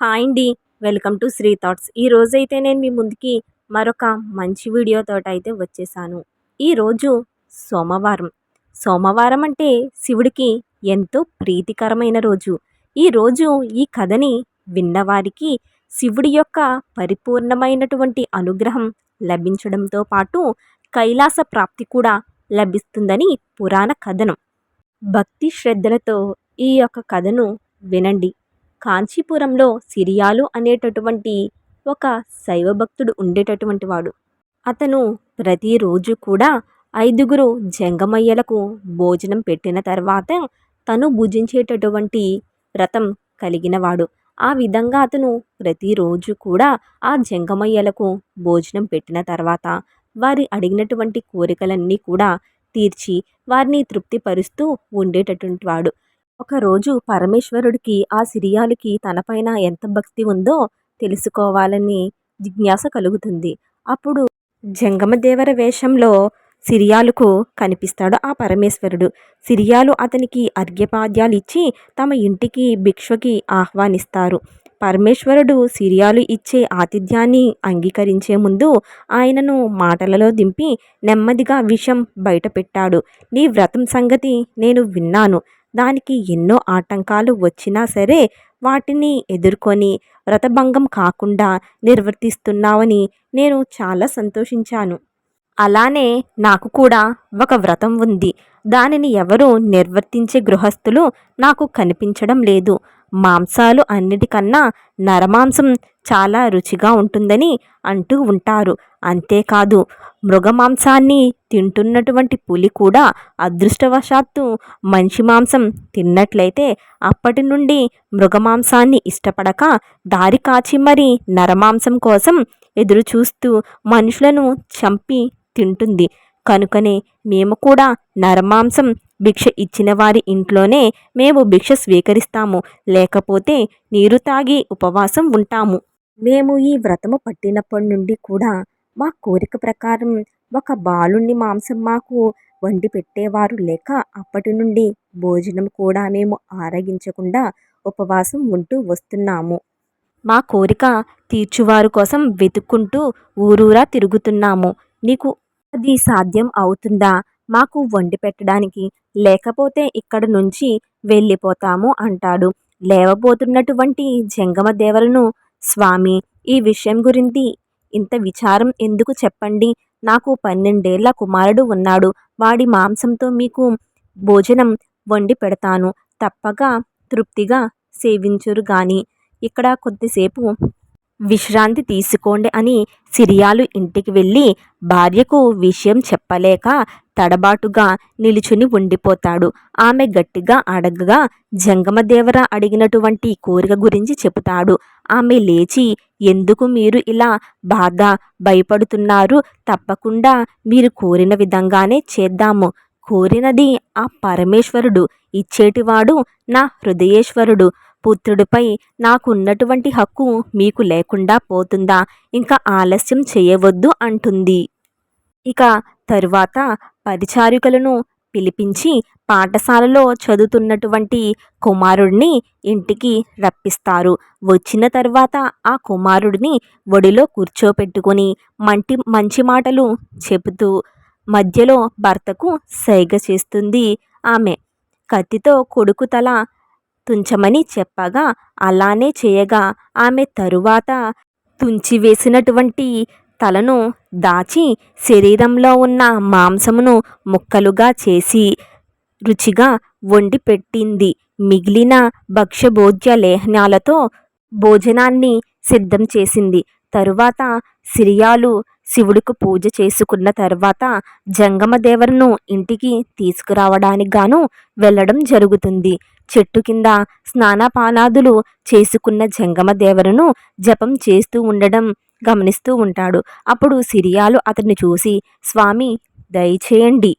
Hi అండి welcome to Shri thoughts. ఈ రోజైతే నేను మీ ముందుకి మరొక మంచి వీడియోతో అయితే వచ్చేసాను. ఈరోజు సోమవారం. సోమవారం అంటే శివుడికి ఎంతో ప్రీతికరమైన రోజు. ఈ రోజు ఈ కథని విన్నవారికి శివుడి యొక్క పరిపూర్ణమైనటువంటి అనుగ్రహం లభించడంతో పాటు కైలాస ప్రాప్తి కూడా లభిస్తుందని పురాణ కథనం. భక్తి శ్రద్ధలతో ఈ యొక్క కథను వినండి. కాంచీపురంలో సిరియాలు అనేటటువంటి ఒక శైవ భక్తుడు ఉండేటటువంటి వాడు. అతను ప్రతిరోజు కూడా ఐదుగురు జంగమయ్యలకు భోజనం పెట్టిన తర్వాత తను భుజించేటటువంటి వ్రతం కలిగినవాడు ఆ విధంగా అతను ప్రతిరోజు కూడా ఆ జంగమయ్యలకు భోజనం పెట్టిన తర్వాత వారి అడిగినటువంటి కోరికలన్నీ కూడా తీర్చి వారిని తృప్తిపరుస్తూ ఉండేటటువంటి వాడు. ఒకరోజు పరమేశ్వరుడికి ఆ సిరియాలకి తనపైన ఎంత భక్తి ఉందో తెలుసుకోవాలని జిజ్ఞాస కలుగుతుంది. అప్పుడు జంగమదేవర వేషంలో సిరియాలకు కనిపిస్తాడు ఆ పరమేశ్వరుడు. సిరియాలు అతనికి అర్ఘ్యపాద్యాలు ఇచ్చి తమ ఇంటికి భిక్షకి ఆహ్వానిస్తారు. పరమేశ్వరుడు సిరియాలు ఇచ్చే ఆతిథ్యాన్ని అంగీకరించే ముందు ఆయనను మాటలలో దింపి నెమ్మదిగా విషం బయటపెట్టాడు. నీ వ్రతం సంగతి నేను విన్నాను. దానికి ఎన్నో ఆటంకాలు వచ్చినా సరే వాటిని ఎదుర్కొని వ్రతభంగం కాకుండా నిర్వర్తిస్తున్నావని నేను చాలా సంతోషించాను. అలానే నాకు కూడా ఒక వ్రతం ఉంది. దానిని ఎవరు నిర్వర్తించే గృహస్థులు నాకు కనిపించడం లేదు. మాంసాలు అన్నిటికన్నా నరమాంసం చాలా రుచిగా ఉంటుందని అంటూ ఉంటారు. అంతేకాదు మృగమాంసాన్ని తింటున్నటువంటి పులి కూడా అదృష్టవశాత్తు మనిషి మాంసం తిన్నట్లయితే అప్పటి నుండి మృగమాంసాన్ని ఇష్టపడక దారి కాచి మరి నరమాంసం కోసం ఎదురు చూస్తూ మనుషులను చంపి తింటుంది. కనుకనే మేము కూడా నరమాంసం భిక్ష ఇచ్చిన వారి ఇంట్లోనే మేము భిక్ష స్వీకరిస్తాము. లేకపోతే నీరు తాగి ఉపవాసం ఉంటాము. మేము ఈ వ్రతము పట్టినప్పటి నుండి కూడా మా కోరిక ప్రకారం ఒక బాలుణ్ణి మాంసం మాకు వండి పెట్టేవారు లేక అప్పటి నుండి భోజనం కూడా మేము ఆరగించకుండా ఉపవాసం ఉంటూ వస్తున్నాము. మా కోరిక తీర్చువారు కోసం వెతుక్కుంటూ ఊరూరా తిరుగుతున్నాము. నీకు అది సాధ్యం అవుతుందా? మాకు వండి పెట్టడానికి లేకపోతే ఇక్కడ నుంచి వెళ్ళిపోతాము అంటాడు. లేవబోతున్నటువంటి జంగమ దేవరను స్వామి ఈ విషయం గురించి ఇంత విచారం ఎందుకు చెప్పండి? నాకు పన్నెండేళ్ళ కుమారుడు ఉన్నాడు. వాడి మాంసంతో మీకు భోజనం వండి పెడతాను. తప్పగా తృప్తిగా సేవించురు గాని. ఇక్కడ కొద్దిసేపు విశ్రాంతి తీసుకోండి అని సిరియాలు ఇంటికి వెళ్ళి భార్యకు విషయం చెప్పలేక తడబాటుగా నిలుచుని ఉండిపోతాడు. ఆమె గట్టిగా అడగగా జంగమదేవర అడిగినటువంటి కోరిక గురించి చెబుతాడు. ఆమె లేచి ఎందుకు మీరు ఇలా బాధ భయపడుతున్నారు? తప్పకుండా మీరు కోరిన విధంగానే చేద్దాము. కోరినది ఆ పరమేశ్వరుడు ఇచ్చేటివాడు నా హృదయేశ్వరుడు. పుత్రుడిపై నాకున్నటువంటి హక్కు మీకు లేకుండా పోతుందా? ఇంకా ఆలస్యం చేయవద్దు అంటుంది. ఇక తరువాత పరిచారికలను పిలిపించి పాఠశాలలో చదువుతున్నటువంటి కుమారుడిని ఇంటికి రప్పిస్తారు. వచ్చిన తర్వాత ఆ కుమారుడిని ఒడిలో కూర్చోపెట్టుకొని మంటి మంచి మాటలు చెబుతూ మధ్యలో భర్తకు సైగ చేస్తుంది ఆమె. కత్తితో కొడుకు తల తుంచమని చెప్పగా అలానే చేయగా ఆమె తరువాత తుంచివేసినటువంటి తలను దాచి శరీరంలో ఉన్న మాంసమును ముక్కలుగా చేసి రుచిగా వండి పెట్టింది మిగిలిన భక్ష్యభోజ్య లేహనాలతో భోజనాన్ని సిద్ధం చేసింది. తరువాత సిరియాలు శివుడికి పూజ చేసుకున్న తర్వాత జంగమదేవరను ఇంటికి తీసుకురావడానికి గాను వెళ్ళడం జరుగుతుంది. చెట్టు కింద స్నానపానాదులు చేసుకున్న జంగమదేవరను జపం చేస్తూ ఉండడం గమనిస్తూ ఉంటాడు. అప్పుడు సిరియాలు అతన్ని చూసి స్వామి దయచేయండి.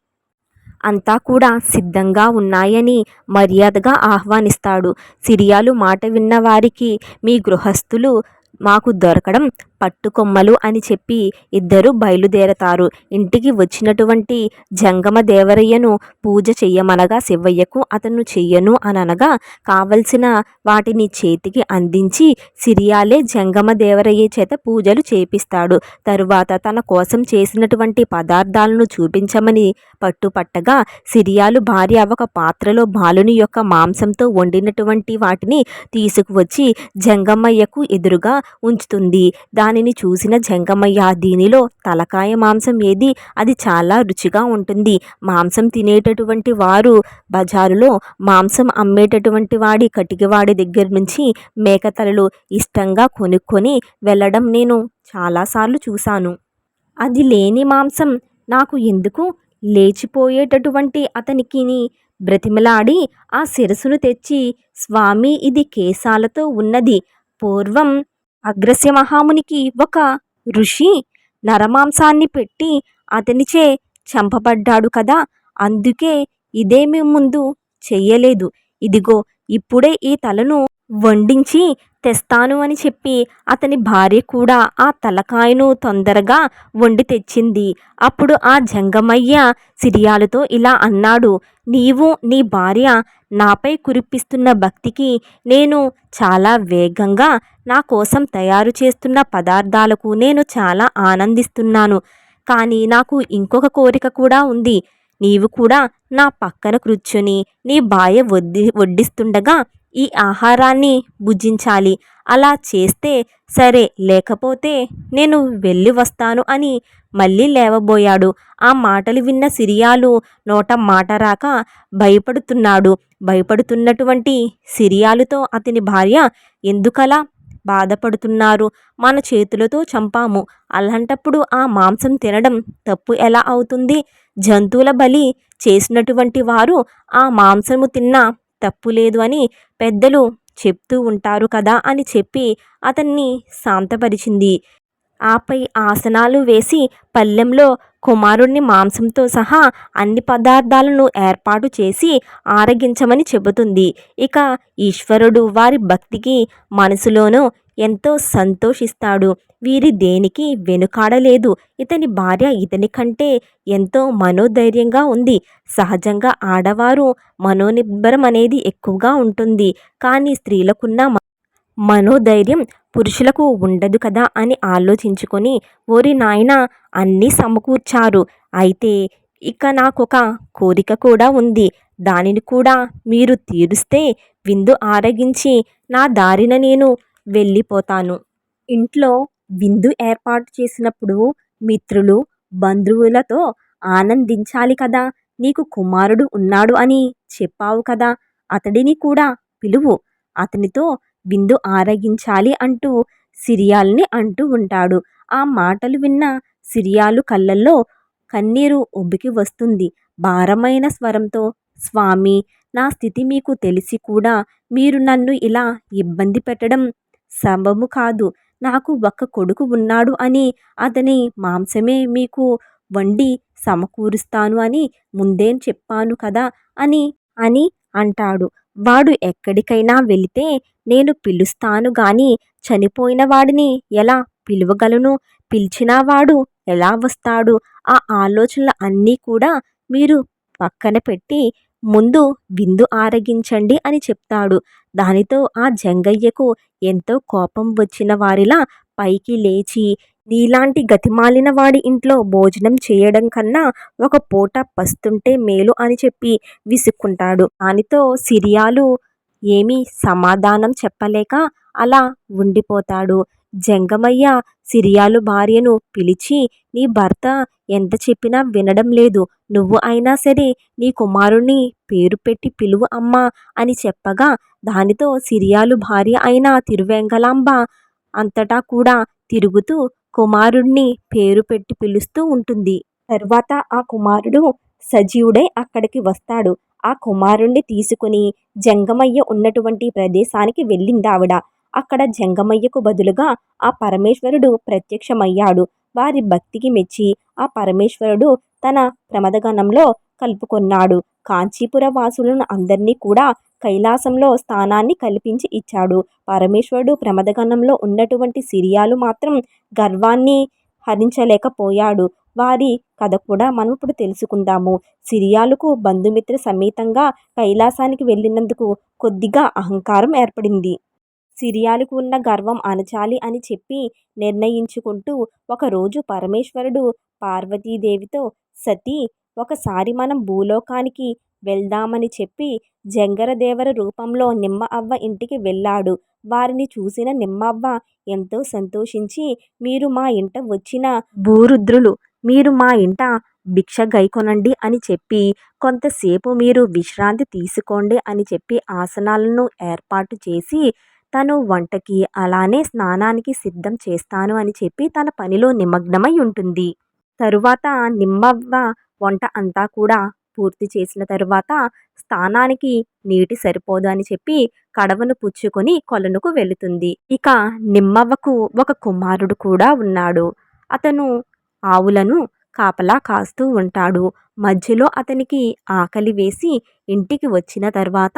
అంతా కూడా సిద్ధంగా ఉన్నాయని మర్యాదగా ఆహ్వానిస్తాడు. సిరియాలు మాట విన్న వారికి మీ గృహస్థులు మాకు దొరకడం పట్టుకొమ్మలు అని చెప్పి ఇద్దరు బయలుదేరతారు. ఇంటికి వచ్చినటువంటి జంగమ దేవరయ్యను పూజ చెయ్యమనగా శివయ్యకు అతను చెయ్యను అని అనగా కావలసిన వాటిని చేతికి అందించి సిరియాలే జంగమ దేవరయ్య చేత పూజలు చేపిస్తాడు. తరువాత తన కోసం చేసినటువంటి పదార్థాలను చూపించమని పట్టుపట్టగా సిరియాలు భార్య ఒక పాత్రలో బాలుని యొక్క మాంసంతో వండినటువంటి వాటిని తీసుకువచ్చి జంగమయ్యకు ఎదురుగా ఉంచుతుంది. దానిని చూసిన జంగమయ్య దీనిలో తలకాయ మాంసం ఏది? అది చాలా రుచిగా ఉంటుంది. మాంసం తినేటటువంటి వారు బజారులో మాంసం అమ్మేటటువంటి వాడి కటికివాడి దగ్గర నుంచి మేకతలలు ఇష్టంగా కొనుక్కొని వెళ్ళడం నేను చాలాసార్లు చూశాను. అది లేని మాంసం నాకు ఎందుకు? లేచిపోయేటటువంటి అతనికి బ్రతిమలాడి ఆ శిరసును తెచ్చి స్వామి ఇది కేశాలతో ఉన్నది. పూర్వం అగ్రస్య మహామునికి ఒక ఋషి నరమాంసాన్ని పెట్టి అతనిచే చంపబడ్డాడు కదా అందుకే ఇదేమి ముందు చెయ్యలేదు. ఇదిగో ఇప్పుడే ఈ తలను వండించి తెస్తాను అని చెప్పి అతని భార్య కూడా ఆ తలకాయను తొందరగా వండి తెచ్చింది. అప్పుడు ఆ జంగమయ్య సిరియాలతో ఇలా అన్నాడు నీవు నీ భార్య నాపై కురిపిస్తున్న భక్తికి నేను చాలా వేగంగా నా కోసం తయారు చేస్తున్న పదార్థాలకు నేను చాలా ఆనందిస్తున్నాను. కానీ నాకు ఇంకొక కోరిక కూడా ఉంది. నీవు కూడా నా పక్కన కూర్చొని నీ భార్య వడ్డి వడ్డిస్తుండగా ఈ ఆహారాన్ని భుజించాలి. అలా చేస్తే సరే లేకపోతే నేను వెళ్ళి వస్తాను అని మళ్ళీ లేవబోయాడు. ఆ మాటలు విన్న సిరియాలు నోట మాట రాక భయపడుతున్నాడు. భయపడుతున్నటువంటి సిరియాలుతో అతని భార్య ఎందుకలా బాధపడుతున్నారు. మన చేతులతో చంపాము. అలాంటప్పుడు ఆ మాంసం తినడం తప్పు ఎలా అవుతుంది? జంతువుల బలి చేసినటువంటి వారు ఆ మాంసము తిన్నా తప్పు లేదు అని పెద్దలు చెప్తూ ఉంటారు కదా అని చెప్పి అతన్ని శాంతపరిచింది. ఆపై ఆసనాలు వేసి పల్లెంలో కుమారుణ్ణి మాంసంతో సహా అన్ని పదార్థాలను ఏర్పాటు చేసి ఆరగించమని చెబుతుంది. ఇక ఈశ్వరుడు వారి భక్తికి మనసులోనూ ఎంతో సంతోషిస్తాడు. వీరి దేనికి వెనుకాడలేదు. ఇతని భార్య ఇతని కంటే ఎంతో మనోధైర్యంగా ఉంది. సహజంగా ఆడవారు మనోనిబ్బరం అనేది ఎక్కువగా ఉంటుంది. కానీ స్త్రీలకున్న మనోధైర్యం పురుషులకు ఉండదు కదా అని ఆలోచించుకొని ఓరి నాయన అన్నీ సమకూర్చారు. అయితే ఇక నాకు ఒక కోరిక కూడా ఉంది. దానిని కూడా మీరు తీరుస్తే విందు ఆరగించి నా దారిన నేను వెళ్ళిపోతాను ఇంట్లో విందు ఏర్పాటు చేసినప్పుడు మిత్రులు బంధువులతో ఆనందించాలి కదా. నీకు కుమారుడు ఉన్నాడు అని చెప్పావు కదా. అతడిని కూడా పిలువు. అతనితో విందు ఆరగించాలి అంటూ సిరియాల్ని అంటూ ఉంటాడు. ఆ మాటలు విన్న సిరియాలు కళ్ళల్లో కన్నీరు ఉబ్బికి వస్తుంది. భారమైన స్వరంతో స్వామి నా స్థితి మీకు తెలిసి కూడా మీరు నన్ను ఇలా ఇబ్బంది పెట్టడం సంభవము కాదు. నాకు ఒక్క కొడుకు ఉన్నాడు అని అతని మాంసమే మీకు వండి సమకూరుస్తాను అని ముందేం చెప్పాను కదా అని అని అంటాడు. వాడు ఎక్కడికైనా వెళితే నేను పిలుస్తాను గాని చనిపోయిన వాడిని ఎలా పిలువగలను? పిలిచినా వాడు ఎలా వస్తాడు? ఆ ఆలోచనలు అన్నీ కూడా మీరు పక్కన పెట్టి ముందు విందు ఆరగించండి అని చెప్తాడు. దానితో ఆ జంగయ్యకు ఎంతో కోపం వచ్చిన వారిలా పైకి లేచి నీలాంటి గతిమాలిన వాడి ఇంట్లో భోజనం చేయడం కన్నా ఒక పూట పస్తుంటే మేలు అని చెప్పి విసుక్కుంటాడు. దానితో సిరియాలు ఏమీ సమాధానం చెప్పలేక అలా ఉండిపోతాడు. జంగమయ్య సిరియాలు భార్యను పిలిచి నీ భర్త ఎంత చెప్పినా వినడం లేదు. నువ్వు అయినా సరే నీ కుమారుణ్ణి పేరు పెట్టి పిలువు అమ్మా అని చెప్పగా దానితో సిరియాలు భార్య అయిన తిరువెంగలాంబ అంతటా కూడా తిరుగుతూ కుమారుణ్ణి పేరు పెట్టి పిలుస్తూ ఉంటుంది. తరువాత ఆ కుమారుడు సజీవుడై అక్కడికి వస్తాడు. ఆ కుమారుణ్ణి తీసుకుని జంగమయ్య ఉన్నటువంటి ప్రదేశానికి వెళ్ళిందావిడ. అక్కడ జంగమయ్యకు బదులుగా ఆ పరమేశ్వరుడు ప్రత్యక్షమయ్యాడు. వారి భక్తికి మెచ్చి ఆ పరమేశ్వరుడు తన ప్రమదగణంలో కలుపుకొన్నాడు. కాంచీపుర వాసులను అందరినీ కూడా కైలాసంలో స్థానాన్ని కల్పించి ఇచ్చాడు. పరమేశ్వరుడు ప్రమదగణంలో ఉన్నటువంటి సిరియాలు మాత్రం గర్వాన్ని హరించలేకపోయాడు. వారి కథ కూడా మనం ఇప్పుడు తెలుసుకుందాము. సిరియాలకు బంధుమిత్ర సమేతంగా కైలాసానికి వెళ్ళినందుకు కొద్దిగా అహంకారం ఏర్పడింది. సిరియాలకు ఉన్న గర్వం అణచాలి అని చెప్పి నిర్ణయించుకుంటూ ఒకరోజు పరమేశ్వరుడు పార్వతీదేవితో సతీ ఒకసారి మనం భూలోకానికి వెళ్దామని చెప్పి జంగరదేవర రూపంలో నిమ్మ అవ్వ ఇంటికి వెళ్ళాడు. వారిని చూసిన నిమ్మవ్వ ఎంతో సంతోషించి మీరు మా ఇంట వచ్చిన భూరుద్రులు మీరు మా ఇంట భిక్ష గైకొనండి అని చెప్పి కొంతసేపు మీరు విశ్రాంతి తీసుకోండి అని చెప్పి ఆసనాలను ఏర్పాటు చేసి తను వంటకి అలానే స్నానానికి సిద్ధం చేస్తాను అని చెప్పి తన పనిలో నిమగ్నమై ఉంటుంది. తరువాత నిమ్మవ్వ వంట అంతా కూడా పూర్తి చేసిన తరువాత స్థానానికి నీటి సరిపోదు అని చెప్పి కడవను పుచ్చుకొని కొలనుకు వెళుతుంది. ఇక నిమ్మవ్వకు ఒక కుమారుడు కూడా ఉన్నాడు. అతను ఆవులను కాపలా కాస్తూ ఉంటాడు. మధ్యలో అతనికి ఆకలి వేసి ఇంటికి వచ్చిన తర్వాత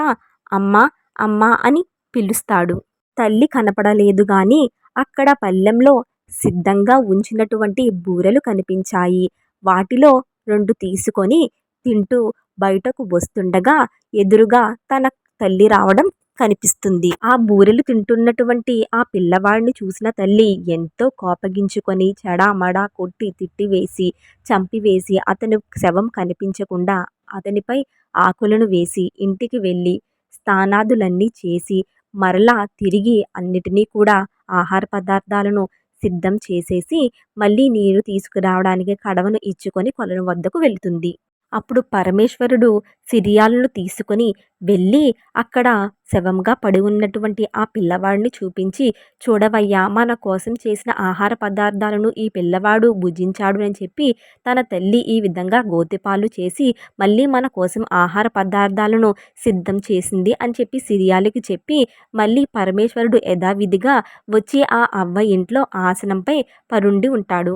అమ్మ అమ్మ అని పిలుస్తాడు. తల్లి కనపడలేదు గాని అక్కడ పల్లెంలో సిద్ధంగా ఉంచినటువంటి బూరెలు కనిపించాయి. వాటిలో రెండు తీసుకొని తింటూ బయటకు వస్తుండగా ఎదురుగా తన తల్లి రావడం కనిపిస్తుంది. ఆ బూరెలు తింటున్నటువంటి ఆ పిల్లవాడిని చూసిన తల్లి ఎంతో కోపగించుకొని చెడామడా కొట్టి తిట్టివేసి చంపివేసి అతను శవం కనిపించకుండా అతనిపై ఆకులను వేసి ఇంటికి వెళ్ళి స్నానాదులన్నీ చేసి మరలా తిరిగి అన్నిటినీ కూడా ఆహార పదార్థాలను సిద్ధం చేసేసి మళ్ళీ నీరు తీసుకురావడానికి కడవను ఇచ్చుకొని కొలను వద్దకు వెళుతుంది. అప్పుడు పరమేశ్వరుడు సిరియాలను తీసుకొని వెళ్ళి అక్కడ శవంగా పడి ఉన్నటువంటి ఆ పిల్లవాడిని చూపించి చూడవయ్యా మన కోసం చేసిన ఆహార పదార్థాలను ఈ పిల్లవాడు భుజించాడు అని చెప్పి తన తల్లి ఈ విధంగా గోతిపాలు చేసి మళ్ళీ మన కోసం ఆహార పదార్థాలను సిద్ధం చేసింది అని చెప్పి సిరియాలకి చెప్పి మళ్ళీ పరమేశ్వరుడు యథావిధిగా వచ్చి ఆ అవ్వ ఇంట్లో ఆసనంపై పరుండి ఉంటాడు.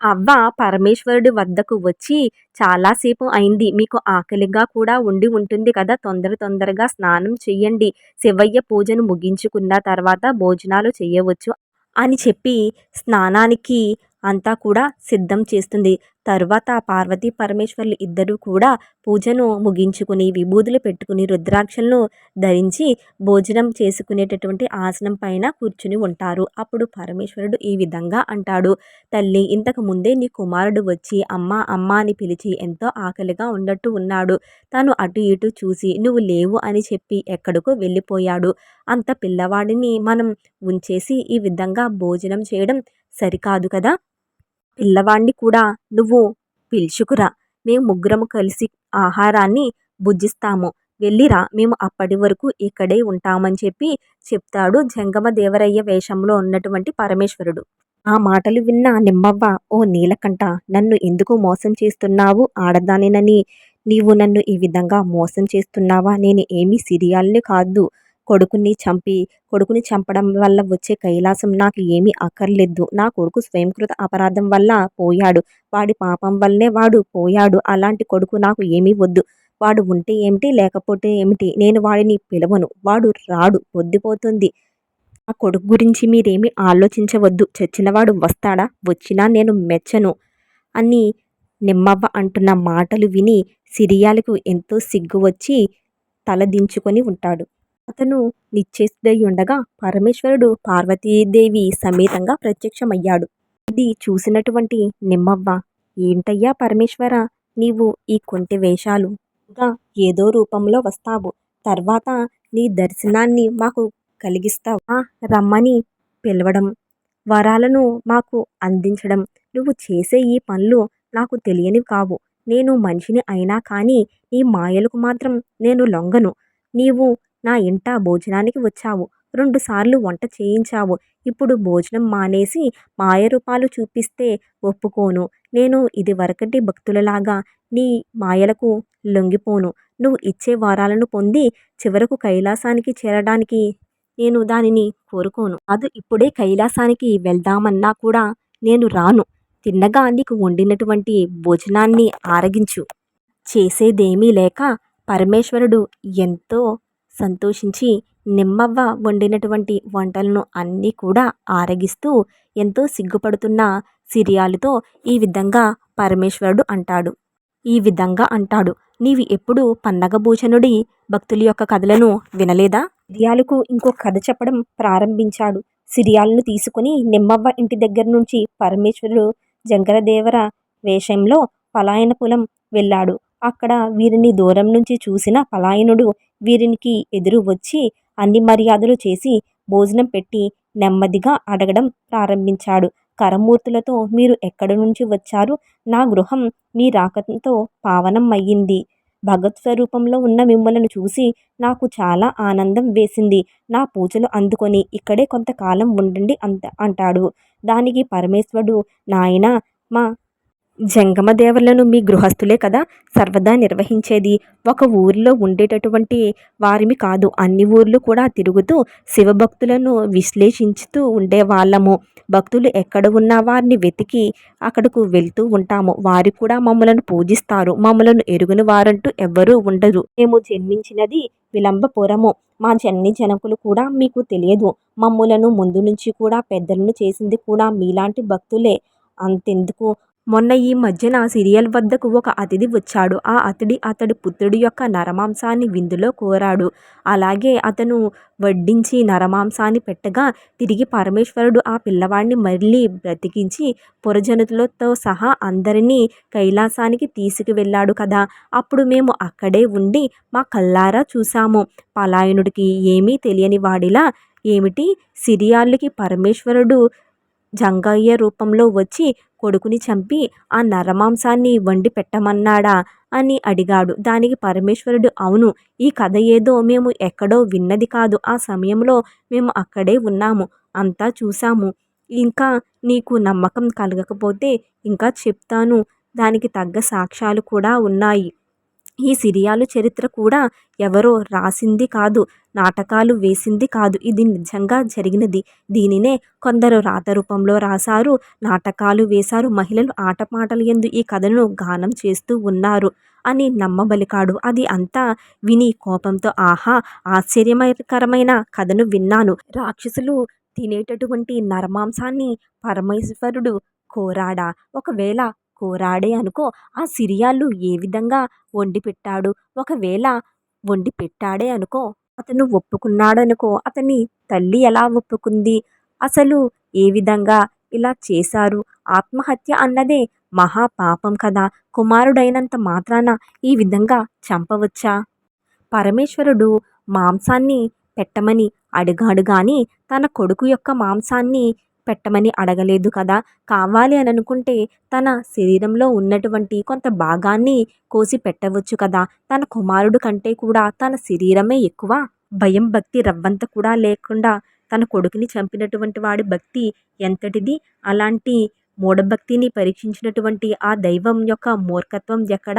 అవ్వ పరమేశ్వరుడి వద్దకు వచ్చి చాలాసేపు అయింది. మీకు ఆకలిగా కూడా ఉండి ఉంటుంది కదా తొందర తొందరగా స్నానం చెయ్యండి. శివయ్య పూజను ముగించుకున్న తర్వాత భోజనాలు చేయవచ్చు అని చెప్పి స్నానానికి అంతా కూడా సిద్ధం చేస్తుంది. తర్వాత పార్వతీ పరమేశ్వర్లు ఇద్దరూ కూడా పూజను ముగించుకుని విభూదులు పెట్టుకుని రుద్రాక్షలను ధరించి భోజనం చేసుకునేటటువంటి ఆసనం పైన కూర్చుని ఉంటారు. అప్పుడు పరమేశ్వరుడు ఈ విధంగా అంటాడు. తల్లి ఇంతకు ముందే నీ కుమారుడు వచ్చి అమ్మ అమ్మ అని పిలిచి ఎంతో ఆకలిగా ఉన్నట్టు ఉన్నాడు. తను అటు ఇటు చూసి నువ్వు లేవు అని చెప్పి ఎక్కడికో వెళ్ళిపోయాడు. అంత పిల్లవాడిని మనం ఉంచేసి ఈ విధంగా భోజనం చేయడం సరికాదు కదా? పిల్లవాణ్ణి కూడా నువ్వు పిలుచుకురా. మేము ముగ్గురము కలిసి ఆహారాన్ని భుజిస్తాము. వెళ్ళిరా మేము అప్పటి వరకు ఇక్కడే ఉంటామని చెప్పి చెప్తాడు జంగమ దేవరయ్య వేషంలో ఉన్నటువంటి పరమేశ్వరుడు. ఆ మాటలు విన్న నిమ్మవ్వ ఓ నీలకంఠ నన్ను ఎందుకు మోసం చేస్తున్నావు? ఆడదానినని. నీవు నన్ను ఈ విధంగా మోసం చేస్తున్నావా? నేను ఏమీ సిరియాలని కాదు. కొడుకుని చంపి కొడుకుని చంపడం వల్ల వచ్చే కైలాసం నాకు ఏమీ అక్కర్లేదు. నా కొడుకు స్వయంకృత అపరాధం వల్ల పోయాడు. వాడి పాపం వల్లనే వాడు పోయాడు. అలాంటి కొడుకు నాకు ఏమీ వద్దు. వాడు ఉంటే ఏమిటి లేకపోతే ఏమిటి? నేను వాడిని పిలవను. వాడు రాడు. పొద్దుపోతుంది. ఆ కొడుకు గురించి మీరేమీ ఆలోచించవద్దు. చచ్చినవాడు వస్తాడా? వచ్చినా నేను మెచ్చను అని నిమ్మవ్వ అంటున్న మాటలు విని సిరియాలకు ఎంతో సిగ్గు వచ్చి తలదించుకొని ఉంటాడు. అతను నిశ్చేష్టుడై ఉండగా పరమేశ్వరుడు పార్వతీదేవి సమేతంగా ప్రత్యక్షమయ్యాడు. ఇది చూసినటువంటి నిమ్మవ్వ. ఏంటయ్యా పరమేశ్వర నీవు ఈ కొంటి వేషాలు? ఇంకా ఏదో రూపంలో వస్తావు. తర్వాత నీ దర్శనాన్ని మాకు కలిగిస్తావా. రమ్మని పిలవడం. వరాలను మాకు అందించడం. నువ్వు చేసే ఈ పనులు నాకు తెలియనివి కావు. నేను మనిషిని అయినా కానీ నీ మాయలకు మాత్రం నేను లొంగను. నీవు నా ఇంట భోజనానికి వచ్చావు. రెండుసార్లు వంట చేయించావు. ఇప్పుడు భోజనం మానేసి మాయ రూపాలు చూపిస్తే ఒప్పుకోను. నేను ఇది వరకటి భక్తులలాగా నీ మాయలకు లొంగిపోను. నువ్వు ఇచ్చే వారాలను పొంది చివరకు కైలాసానికి చేరడానికి నేను దానిని కోరుకోను. అది ఇప్పుడే కైలాసానికి వెళ్దామన్నా కూడా నేను రాను. తిన్నగా నీకు వండినటువంటి భోజనాన్ని ఆరగించు. చేసేదేమీ లేక పరమేశ్వరుడు ఎంతో సంతోషించి నిమ్మవ్వ వండినటువంటి వంటలను అన్నీ కూడా ఆరగిస్తూ ఎంతో సిగ్గుపడుతున్న సిరియాలతో ఈ విధంగా పరమేశ్వరుడు అంటాడు. ఈ విధంగా అంటాడు. నీవి ఎప్పుడు పన్నగభూషణుడి భక్తుల యొక్క కథలను వినలేదా? సిరియాలకు ఇంకో కథ చెప్పడం ప్రారంభించాడు. సిరియాలను తీసుకుని నిమ్మవ్వ ఇంటి దగ్గర నుంచి పరమేశ్వరుడు జంగరదేవర వేషంలో పలాయనపులం వెళ్ళాడు. అక్కడ వీరిని దూరం నుంచి చూసిన పలాయనుడు వీరికి ఎదురు వచ్చి అన్ని మర్యాదలు చేసి భోజనం పెట్టి నెమ్మదిగా అడగడం ప్రారంభించాడు. కరమూర్తులతో మీరు ఎక్కడి నుంచి వచ్చారు? నా గృహం మీ రాకతో పావనం అయ్యింది భగత్ స్వరూపంలో ఉన్న మిమ్మల్ని చూసి నాకు చాలా ఆనందం వేసింది. నా పూజలు అందుకొని ఇక్కడే కొంతకాలం ఉండండి అంత అంటాడు. దానికి పరమేశ్వరుడు నాయన మా జంగమ దేవతలను మీ గృహస్థులే కదా సర్వదా నిర్వహించేది. ఒక ఊరిలో ఉండేటటువంటి వారిమి కాదు. అన్ని ఊర్లు కూడా తిరుగుతూ శివభక్తులను విశ్లేషించుతూ ఉండేవాళ్ళము. భక్తులు ఎక్కడ ఉన్న వారిని వెతికి అక్కడకు వెళ్తూ ఉంటాము. వారు కూడా మమ్మలను పూజిస్తారు. మమ్మలను ఎరుగుని వారంటూ ఎవ్వరూ ఉండరు. మేము జన్మించినది విలంబపురము. మా జన్ని జనకులు కూడా మీకు తెలియదు. మమ్ములను ముందు నుంచి కూడా పెద్దలను చేసింది కూడా మీలాంటి భక్తులే. అంతెందుకు? మొన్న ఈ మధ్యన సీరియల్ వద్దకు ఒక అతిథి వచ్చాడు. ఆ అతిథి అతడి పుత్రుడి యొక్క నరమాంసాన్ని విందులో కోరాడు. అలాగే అతను వడ్డించి నరమాంసాన్ని పెట్టగా తిరిగి పరమేశ్వరుడు ఆ పిల్లవాడిని మళ్ళీ బ్రతికించి పురజనులతో సహా అందరినీ కైలాసానికి తీసుకువెళ్ళాడు కదా. అప్పుడు మేము అక్కడే ఉండి మా కల్లారా చూసాము పలాయనుడికి ఏమీ తెలియని వాడిలా ఏమిటి? సిరియాళ్ళకి పరమేశ్వరుడు జంగయ్య రూపంలో వచ్చి కొడుకుని చంపి ఆ నరమాంసాన్ని వండి పెట్టమన్నాడా? అని అడిగాడు. దానికి పరమేశ్వరుడు అవును ఈ కథ ఏదో మేము ఎక్కడో విన్నది కాదు. ఆ సమయంలో మేము అక్కడే ఉన్నాము. అంతా చూసాము ఇంకా నీకు నమ్మకం కలగకపోతే ఇంకా చెప్తాను. దానికి తగ్గ సాక్ష్యాలు కూడా ఉన్నాయి. ఈ సిరియాలు చరిత్ర కూడా ఎవరో రాసింది కాదు నాటకాలు వేసింది కాదు. ఇది నిజంగా జరిగినది. దీనినే కొందరు రాత రూపంలో రాశారు నాటకాలు వేశారు మహిళలు ఆటపాటలు ఎందు ఈ కథను గానం చేస్తూ ఉన్నారు అని నమ్మబలికాడు. అది అంతా విని కోపంతో ఆహా ఆశ్చర్యకరమైన కథను విన్నాను. రాక్షసులు తినేటటువంటి నరమాంసాన్ని పరమేశ్వరుడు కోరాడా? ఒకవేళ కోరాడే అనుకో ఆ సిరియాలు ఏ విధంగా వండి పెట్టాడు? ఒకవేళ వండి పెట్టాడే అనుకో అతను ఒప్పుకున్నాడనుకో అతని తల్లి ఎలా ఒప్పుకుంది? అసలు ఏ విధంగా ఇలా చేశారు? ఆత్మహత్య అన్నదే మహాపాపం కదా. కుమారుడైనంత మాత్రాన ఈ విధంగా చంపవచ్చా? పరమేశ్వరుడు మాంసాన్ని పెట్టమని అడిగాడు కానీ తన కొడుకు యొక్క మాంసాన్ని పెట్టమని అడగలేదు కదా. కావాలి అని అనుకుంటే తన శరీరంలో ఉన్నటువంటి కొంత భాగాన్ని కోసి పెట్టవచ్చు కదా. తన కుమారుడు కంటే కూడా తన శరీరమే ఎక్కువ. భయం భక్తి రవ్వంత కూడా లేకుండా తన కొడుకుని చంపినటువంటి వాడి భక్తి ఎంతటిది? అలాంటి మూఢభక్తిని పరీక్షించినటువంటి ఆ దైవం యొక్క మూర్ఖత్వం ఎక్కడ?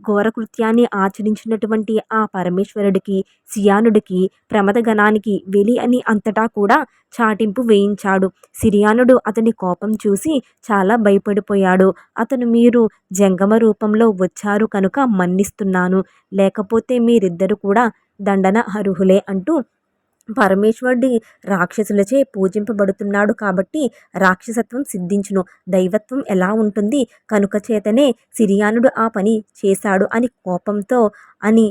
ఘోరకృత్యాన్ని ఆచరించినటువంటి ఆ పరమేశ్వరుడికి సియానుడికి ప్రమదగణానికి వెలి అని అంతటా కూడా చాటింపు వేయించాడు. సిరియానుడు అతని కోపం చూసి చాలా భయపడిపోయాడు. అతను మీరు జంగమ రూపంలో వచ్చారు కనుక మన్నిస్తున్నాను. లేకపోతే మీరిద్దరు కూడా దండన అర్హులే అంటూ పరమేశ్వరుడి రాక్షసులచే పూజింపబడుతున్నాడు కాబట్టి రాక్షసత్వం సిద్ధించును. దైవత్వం ఎలా ఉంటుంది? కనుక చేతనే సిరియానుడు ఆ పని చేశాడు అని కోపంతో అని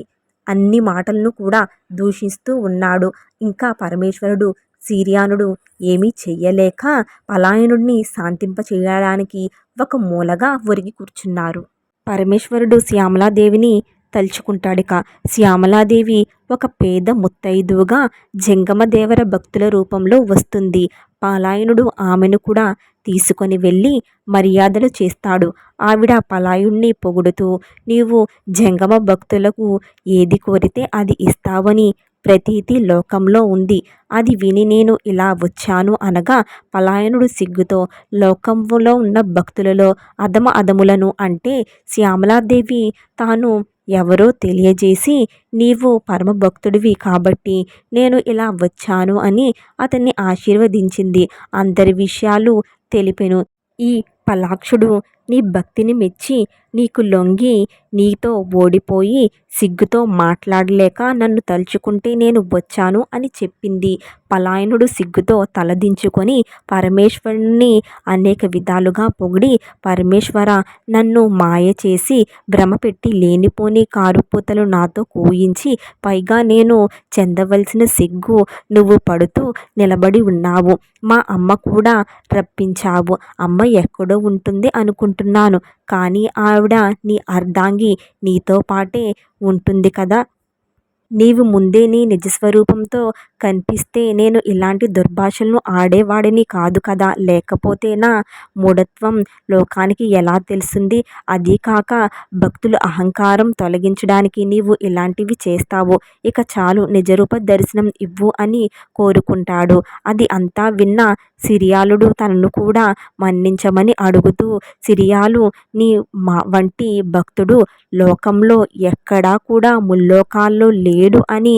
అన్ని మాటలను కూడా దూషిస్తూ ఉన్నాడు. ఇంకా పరమేశ్వరుడు సిరియానుడు ఏమీ చెయ్యలేక పలాయనుడిని శాంతింప చేయడానికి ఒక మూలగా ఒరిగి కూర్చున్నారు. పరమేశ్వరుడు శ్యామలాదేవిని తలుచుకుంటాడిక. శ్యామలాదేవి ఒక పేద ముత్తైదువుగా జంగమదేవర భక్తుల రూపంలో వస్తుంది. పలాయనుడు ఆమెను కూడా తీసుకొని వెళ్ళి మర్యాదలు చేస్తాడు. ఆవిడ పలాయుణ్ణి పొగుడుతూ నీవు జంగమ భక్తులకు ఏది కోరితే అది ఇస్తావని ప్రతీతి లోకంలో ఉంది. అది విని నేను ఇలా వచ్చాను అనగా పలాయనుడు సిగ్గుతో లోకంలో ఉన్న భక్తులలో అధమ అధములను అంటే శ్యామలాదేవి తాను ఎవరో తెలియజేసి నీవు పరమభక్తుడివి కాబట్టి నేను ఇలా వచ్చాను అని అతన్ని ఆశీర్వదించింది. అందరి విషయాలు తెలిపెను. ఈ పలాక్షుడు నీ భక్తిని మెచ్చి నీకు లొంగి నీతో ఓడిపోయి సిగ్గుతో మాట్లాడలేక నన్ను తలుచుకుంటే నేను వచ్చాను అని చెప్పింది. పలాయనుడు సిగ్గుతో తలదించుకొని పరమేశ్వరుని అనేక విధాలుగా పొగిడి పరమేశ్వర నన్ను మాయ చేసి భ్రమ పెట్టి లేనిపోని కారుపూతలు నాతో కూయించి పైగా నేను చెందవలసిన సిగ్గు నువ్వు పడుతూ నిలబడి ఉన్నావు. మా అమ్మ కూడా రప్పించావు. అమ్మ ఎక్కడో ఉంటుంది అనుకుంటున్నాను కానీ ఆవిడ నీ అర్ధాంగి నీతో పాటే ఉంటుంది కదా. నీవు ముందే నీ నిజస్వరూపంతో కనిపిస్తే నేను ఇలాంటి దుర్భాషలను ఆడేవాడిని కాదు కదా. లేకపోతే నా మూఢత్వం లోకానికి ఎలా తెలుస్తుంది అదీ కాక భక్తుల అహంకారం తొలగించడానికి నీవు ఇలాంటివి చేస్తావు. ఇక చాలు నిజరూప దర్శనం ఇవ్వు అని కోరుకుంటాడు. అది అంతా విన్న సిరియాలుడు తనను కూడా మన్నించమని అడుగుతూ సిరియాలు నీ మా వంటి భక్తుడు లోకంలో ఎక్కడా కూడా ముల్లోకాల్లో లేడు అని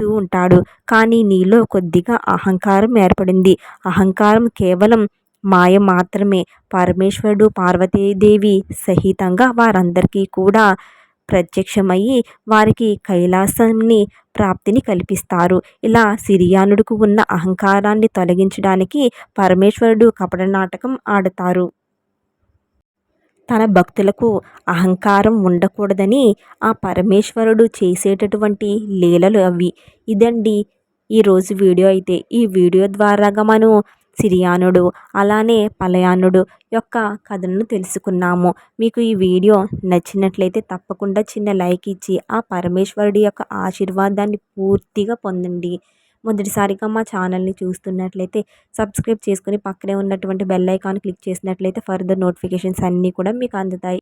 చెప్తూ ఉంటాడు. కానీ నీలో కొద్దిగా అహంకారం ఏర్పడింది. అహంకారం కేవలం మాయ మాత్రమే. పరమేశ్వరుడు పార్వతీదేవి సహితంగా వారందరికీ కూడా ప్రత్యక్షమయ్యి వారికి కైలాసాన్ని ప్రాప్తిని కల్పిస్తారు. ఇలా సిరియానుడికి ఉన్న అహంకారాన్ని తొలగించడానికి పరమేశ్వరుడు కపట నాటకం ఆడతారు. తన భక్తులకు అహంకారం ఉండకూడదని ఆ పరమేశ్వరుడు చేసేటటువంటి లీలలు అవి. ఇదండి ఈరోజు వీడియో అయితే. ఈ వీడియో ద్వారాగా మనం సిరియానుడు అలానే పలయానుడు యొక్క కథలను తెలుసుకున్నాము. మీకు ఈ వీడియో నచ్చినట్లయితే తప్పకుండా చిన్న లైక్ ఇచ్చి ఆ పరమేశ్వరుడి యొక్క ఆశీర్వాదాన్ని పూర్తిగా పొందండి. మొదటిసారిగా మా ఛానల్ని చూస్తున్నట్లయితే సబ్స్క్రైబ్ చేసుకుని పక్కనే ఉన్నటువంటి బెల్ ఐకాన్ క్లిక్ చేసినట్లయితే ఫర్దర్ నోటిఫికేషన్స్ అన్నీ కూడా మీకు అందుతాయి.